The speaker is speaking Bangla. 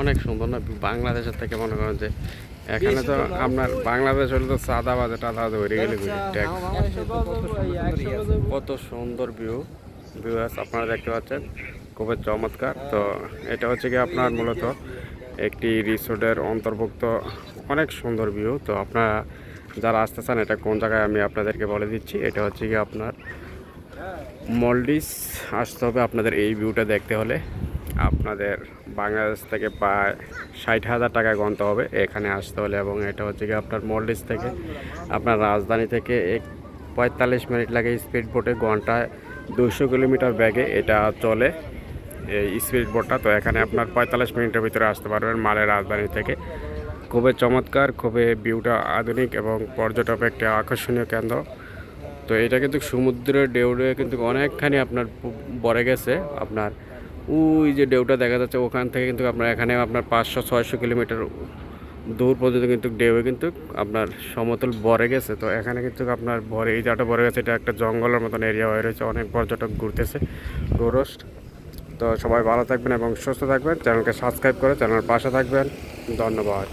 অনেক সুন্দর না? বাংলাদেশের থেকে মনে করেন যে এখানে তো আপনার বাংলাদেশ হলে তো সাদা বাজে টাদা হয়ে গেলে কত সুন্দর ভিউ ভিউ আপনারা দেখতে পাচ্ছেন, খুবই চমৎকার। তো এটা হচ্ছে কি আপনার মূলত একটি রিসোর্টের অন্তর্ভুক্ত অনেক সুন্দর ভিউ তো আপনারা যারা আসতে চান, এটা কোন জায়গায় আমি আপনাদেরকে বলে দিচ্ছি, এটা হচ্ছে কি আপনার মলডিস। আসতে হবে আপনাদের এই ভিউটা দেখতে হলে। আপনাদের বাংলাদেশ থেকে প্রায় ষাট হাজার টাকা গণতে হবে এখানে আসতে হলে এবং এটা হচ্ছে কি আপনার মলডিস থেকে, আপনার রাজধানী থেকে এক পঁয়তাল্লিশ মিনিট লাগে স্পিড বোটে ঘন্টায় দুশো কিলোমিটার ব্যাগে এটা চলে এই স্পিড বোটটা তো এখানে আপনার পঁয়তাল্লিশ মিনিটের ভিতরে আসতে পারবেন মালের রাজধানী থেকে। খুবই চমৎকার, খুবই ভিউটা আধুনিক এবং পর্যটক একটা আকর্ষণীয় কেন্দ্র। তো এটা কিন্তু সমুদ্রের ঢেউড়ে কিন্তু অনেকখানি আপনার প- বড়ে গেছে। আপনার ওই যে ডেউটা দেখা যাচ্ছে, ওখান থেকে কিন্তু আপনার এখানে আপনার পাঁচশো, ছয়শো কিলোমিটার দূর পর্যন্ত কিন্তু ডেউ কিন্তু আপনার সমতল ভরে গেছে। তো এখানে কিন্তু আপনার ভরে, এই জাটা ভরে গেছে, এটা একটা জঙ্গলের মতন এরিয়া হয়ে রয়েছে, অনেক পর্যটক ঘুরতেছে, গোরস্ট। তো সবাই ভালো থাকবেন এবং সুস্থ থাকবেন, চ্যানেলকে সাবস্ক্রাইব করে চ্যানেলের পাশে থাকবেন। ধন্যবাদ।